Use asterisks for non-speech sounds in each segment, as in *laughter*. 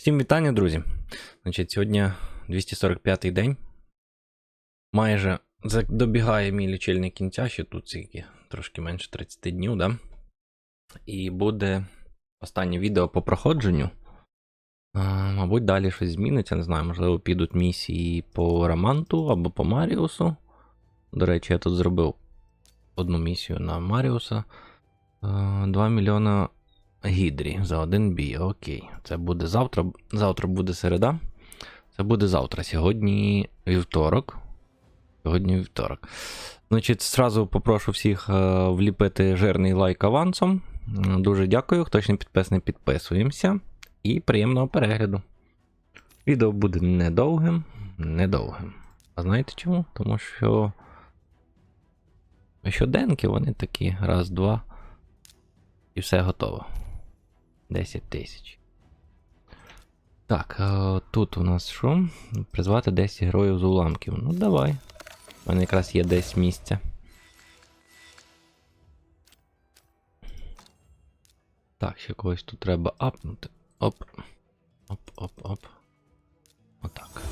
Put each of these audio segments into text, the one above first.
Всім вітання, друзі. Значить, сьогодні 245-й день. Майже добігає мій лічильник кінця, ще тут скільки, трошки менше 30 днів, да? І буде останнє відео по проходженню. А, мабуть, далі щось зміниться, не знаю, можливо, підуть місії по Раманту або по Маріусу. До речі, я тут зробив одну місію на Маріуса. 2 мільйона Гідрі за один бій. Окей. Це буде завтра. Завтра буде середа. Це буде завтра. Сьогодні вівторок. Сьогодні вівторок. Значить, зразу попрошу всіх е, вліпити жирний лайк авансом. Дуже дякую. Хто ще не підписаний, підписуємося. І приємного перегляду. Відео буде недовгим. Недовгим. А знаєте чому? Тому що. Щоденки вони такі. Раз, два. І все готово. 10 тисяч. Так, е, тут у нас що? Призвати 10 героїв з уламків. Ну, давай. У мене якраз є десь місця. Так, ще когось тут треба апнути. Оп. Оп, оп, оп. Отак.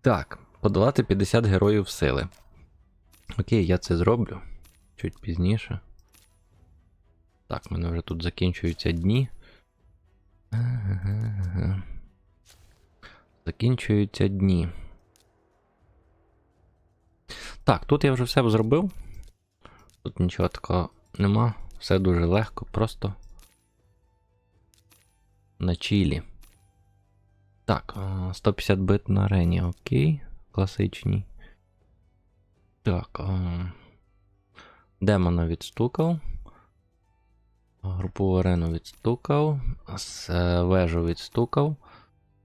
Так, подолати 50 героїв сили. Окей, я це зроблю. Чуть пізніше. Так, в мене вже тут закінчуються дні. Закінчуються дні. Так, тут я вже все зробив. Тут нічого такого нема. Все дуже легко, просто на чілі. Так, 150 бит на арені, окей. Класичній. Так. а, Демона відстукав. Групову арену відстукав. Вежу відстукав.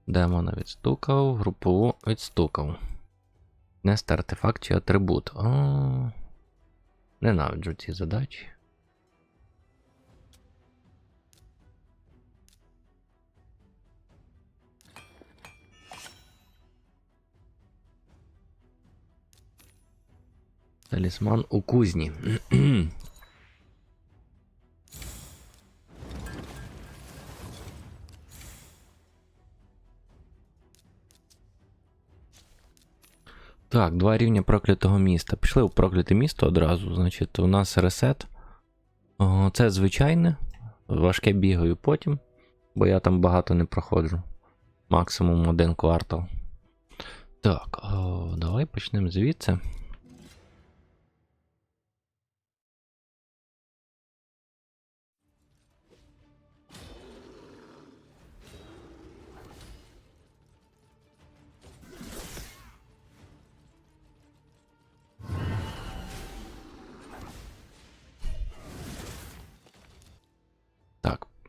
Демона відстукав. Групову відстукав. Нести артефакт чи атрибут. А, Ненавиджу ці задачі. Талісман у кузні. *clears throat* Так, два рівня проклятого міста. Пішли у прокляте місто одразу. Значить, у нас ресет. Це звичайне. Важке бігаю потім, бо я там багато не проходжу. Максимум один квартал. Так, давай почнемо звідси.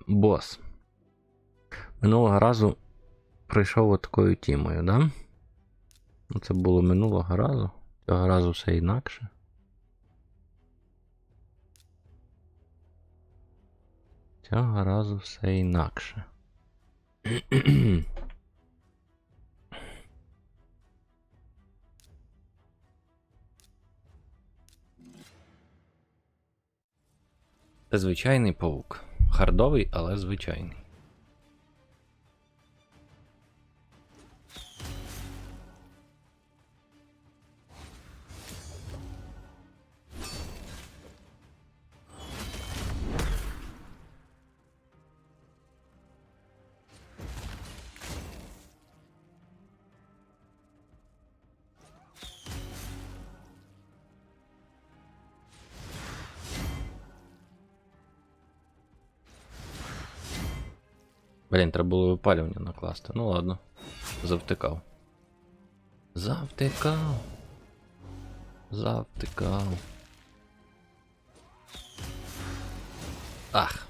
Бос. Минулого разу прийшов такою тімою, да? Ну, Це було минулого разу. Цього разу все інакше. Цього разу все інакше. Звичайний паук. Хардовий, але звичайний. Блін, треба було випалювання накласти. Ну ладно. Завтикав. Завтикав. Завтикав. Ах.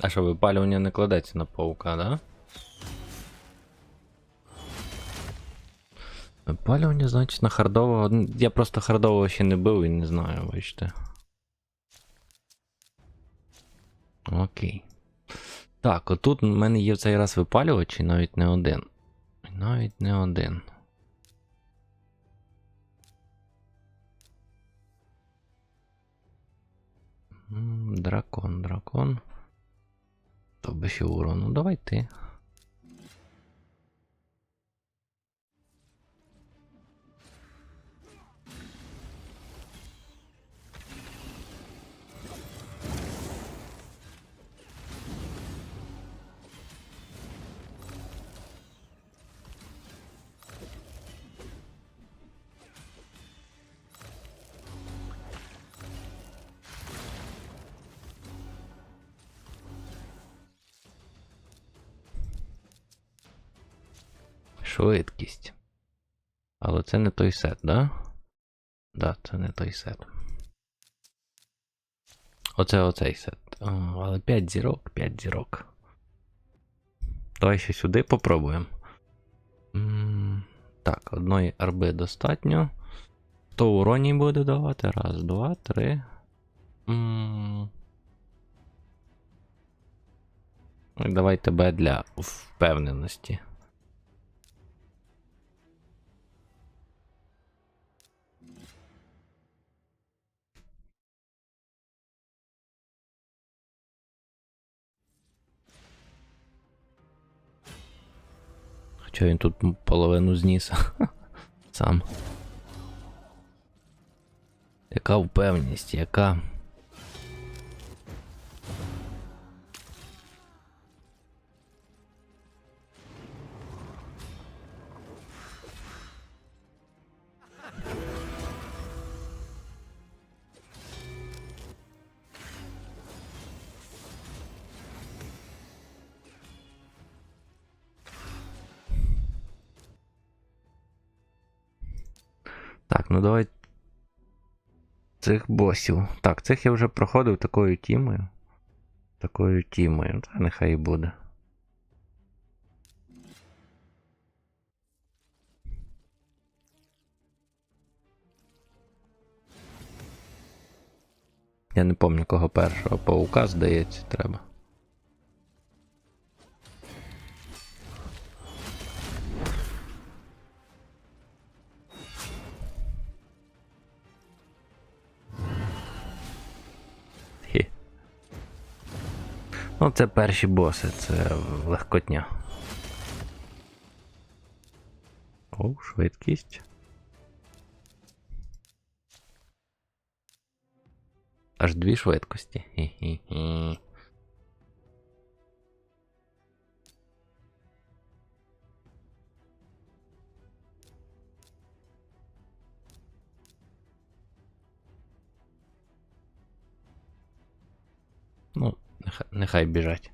А що, випалювання не кладеться на паука, да? Випалювання, значить, на хардового. Я просто хардового ще не бив і не знаю, бачите. Окей. Так, отут в мене є в цей раз випалювач і навіть не один. Навіть не один. Дракон, дракон. То би ще урону. Давай ти. Швидкість. Але це не той сет, да? Да, це не той сет. Оце оцей сет. О, але 5 зірок, 5 зірок. Давай ще сюди попробуємо. Так, одної арби достатньо. Хто уроній буде давати? Раз, два, три. М. Ну, Давай тебе для впевненості. Хоча він тут половину зніс. *laughs* Сам. Яка впевненість, яка. Так, ну давай. Цих босів. Так, цих я вже проходив такою тімою. Такою тімою. Та нехай і буде. Я не пам'ятаю кого першого. Паука, здається, треба. Ну, це перші боси, це легкотня. О, швидкість. Аж дві швидкості. Хі-хі-хі. Нехай, біжать.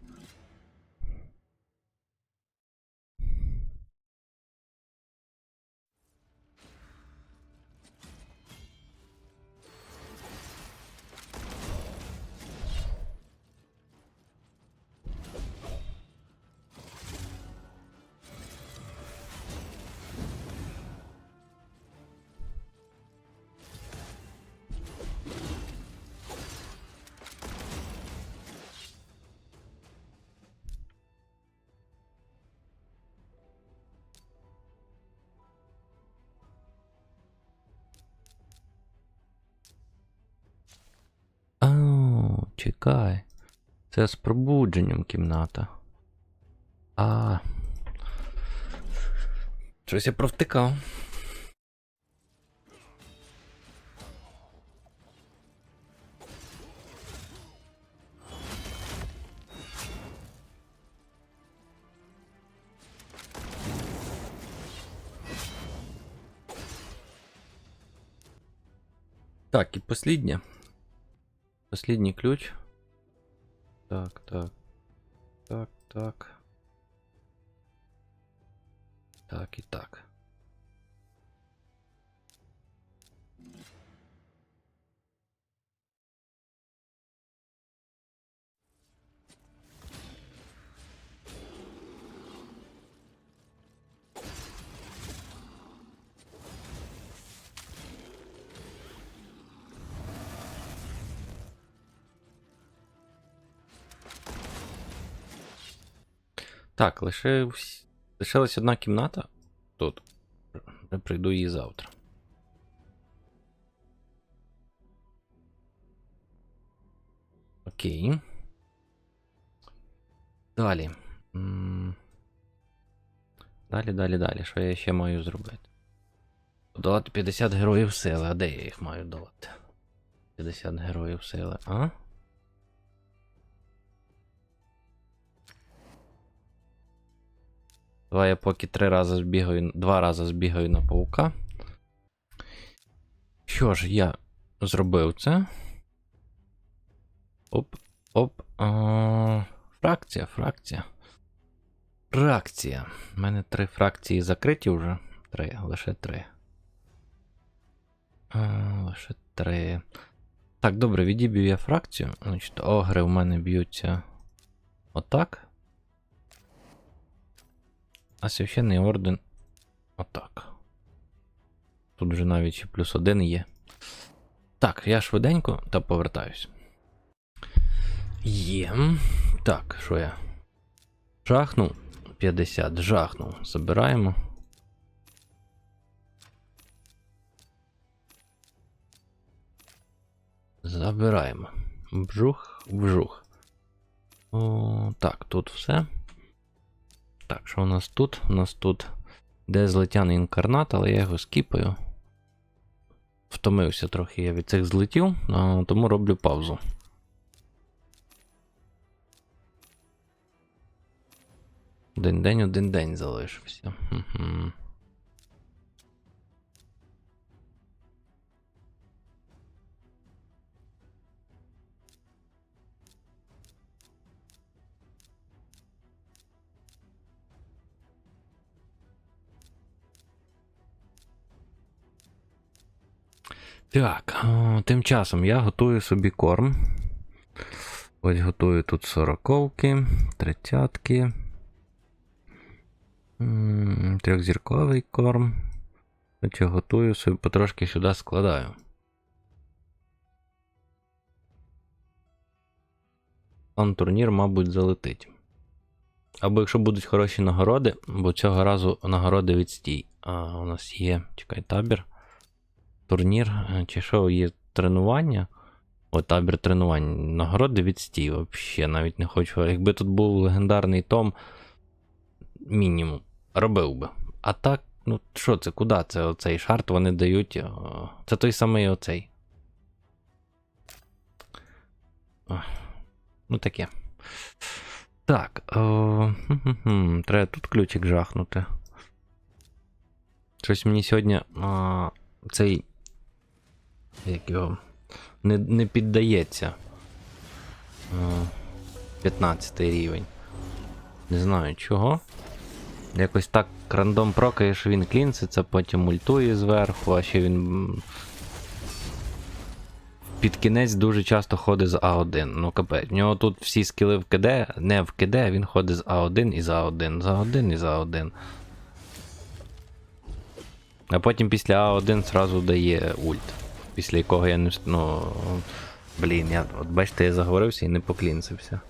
Чекай. Це з пробудженням кімната. А. Щось я провтикав. Так, і посліднє. Последний ключ. Так, так. Так, так. Так і так. Так, лишивсь... лишилась одна кімната тут. Я прийду її завтра. Окей. Далі. Далі, далі, далі. Що я ще маю зробити? Подолати 50 героїв сили. А де я їх маю долати? 50 героїв сили, а? Давай я поки три рази збігаю, два рази збігаю на паука. Що ж, я зробив це. Оп, оп. А, фракція, фракція. Фракція. У мене три фракції закриті вже. Три, лише три. А, лише три. Так, добре, відіб'ю я фракцію. Значить, огри в мене б'ються отак. А священний орден. Отак. Тут вже навіть ще плюс один є. Так, я швиденько та повертаюсь. Є. Так, що я? Жахнув. 50, жахнув. Забираємо. Забираємо. Вжух, вжух. О, так, тут все. Так, що у нас тут? У нас тут де злетяний інкарнат, але я його скіпаю. Втомився трохи я від цих злетів, тому роблю паузу. Один день, один день залишився. Мгм. Так, тим часом я готую собі корм. Ось готую тут сороковки, тридцятки. Трьохзірковий корм. Хоча готую собі потрошки сюди складаю. Сам турнір, мабуть, залетить. Або якщо будуть хороші нагороди, бо цього разу нагороди відстій. А у нас є, чекай, табір. Турнір, е, чи що є тренування. О, табір тренувань. Нагороди від відстій взагалі, навіть не хочу. Якби тут був легендарний Том, мінімум, робив би. А так, ну що це, куди це оцей шарт вони дають? Це той самий оцей. Ну таке. Так. О, хм-хм-хм, треба тут ключик жахнути. Щось мені сьогодні а, цей. Як його. Не, не піддається. 15 рівень. Не знаю чого. Якось так рандом прокає, що він клінситься, потім ультує зверху, а ще він. Під кінець дуже часто ходить з А1. Ну капець. В нього тут всі скіли в КД, не в КД, він ходить з А1 і за 1, за 1 і за 1. А потім після А1 зразу дає ульт. Після якого я не. Ну. Блін, я. От бачите, я заговорився і не поклінцився.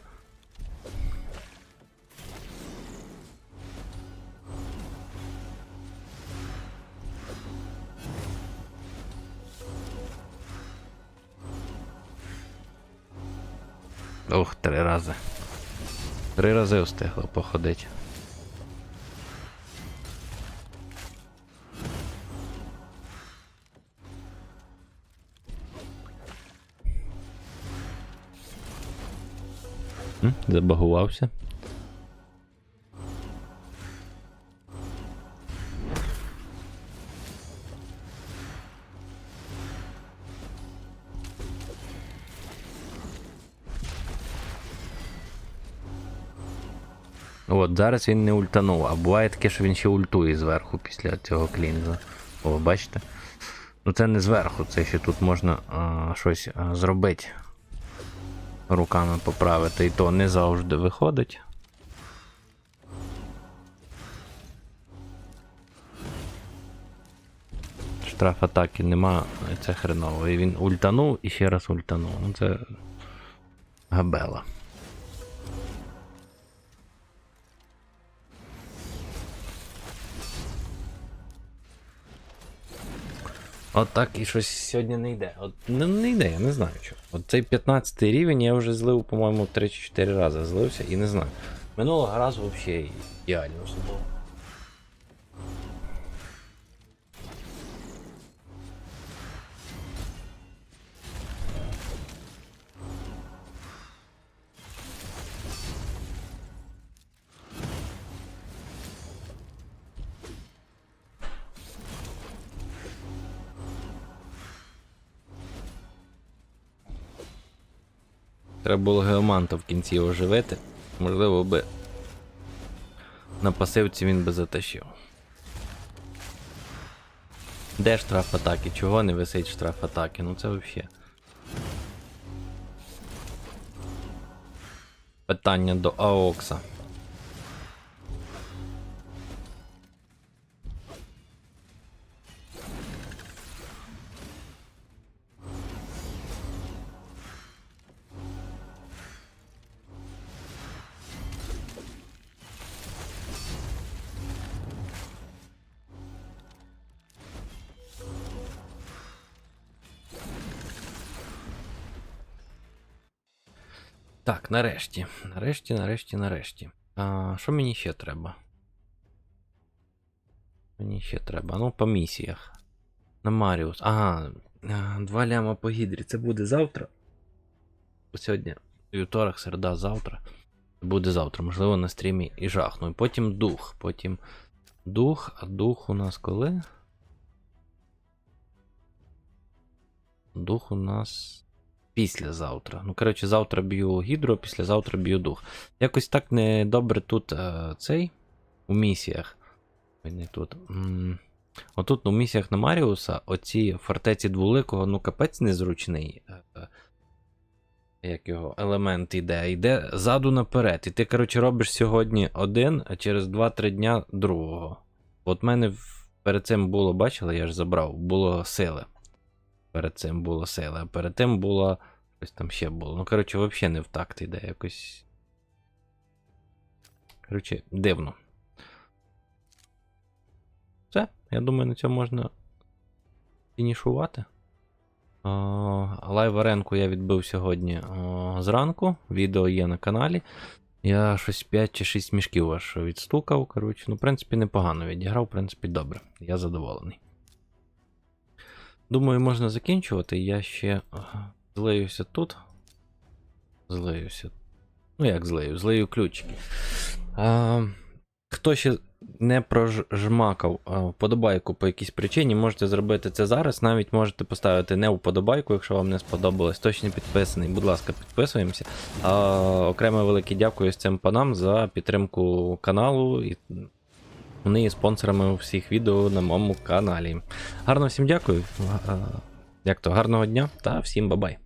Ох, три рази. Три рази встигло походити. Забагувався. От, зараз він не ультанув, а буває таке, що він ще ультує зверху після цього клінза. О, бачите? Ну це не зверху, це ще тут можна а, щось а, зробити. Руками поправити, і то не завжди виходить. Штраф атаки нема, це хреново. І він ультанув і ще раз ультанув. Ну це габела. От так і щось сьогодні не йде. От не, не йде, я не знаю що. От цей 15 рівень я вже злив, по-моєму, 3-4 рази злився і не знаю. Минулого разу взагалі ідеально все. Треба було геоманта в кінці оживити. Можливо би на пасивці він би затащив. Де штраф атаки? Чого не висить штраф атаки? Ну це взагалі. Питання до Аокса. Так, нарешті. Нарешті, нарешті, нарешті. А, що мені ще треба? Мені ще треба. Ну, по місіях. На Маріус. Ага. Два ляма по гідрі. Це буде завтра. Сьогодні вівторок, середа, завтра. Буде завтра, можливо, на стрімі і жахну. І потім дух. Потім дух, а дух у нас коли? Дух у нас післязавтра. Ну, коротше, завтра б'ю гідро, післязавтра б'ю дух. Якось так недобре тут е, цей у місіях. Не тут. М, Отут у місіях на Маріуса оці фортеці двуликого, ну капець незручний. е, е, Як його елемент іде, йде ззаду наперед. І ти, коротше, робиш сьогодні один, а через 2-3 дня другого. От мене перед цим було, бачили, я ж забрав, було сили. Перед цим було сили, а перед тим було. Щось там ще було. Ну, коротше, взагалі не в такт іде якось. Коротше, дивно. Все, я думаю, на цьому можна фінішувати. Лайв аренку я відбив сьогодні о, зранку. Відео є на каналі. Я щось 5 чи 6 мішків аж відстукав. Коротше, ну, в принципі, непогано відіграв, в принципі, добре. Я задоволений. Думаю, можна закінчувати. Я ще ага, злиюся тут. Злиюся. Ну, як злию? Злию ключики. А, хто ще не прожмакав вподобайку по якійсь причині, можете зробити це зараз. Навіть можете поставити не вподобайку, якщо вам не сподобалось. Точно підписаний. Будь ласка, підписуємося. А, окремо велике дякую з цим панам за підтримку каналу. І вони є спонсорами всіх відео на моєму каналі. Гарно всім дякую. Як то, гарного дня та всім бабай.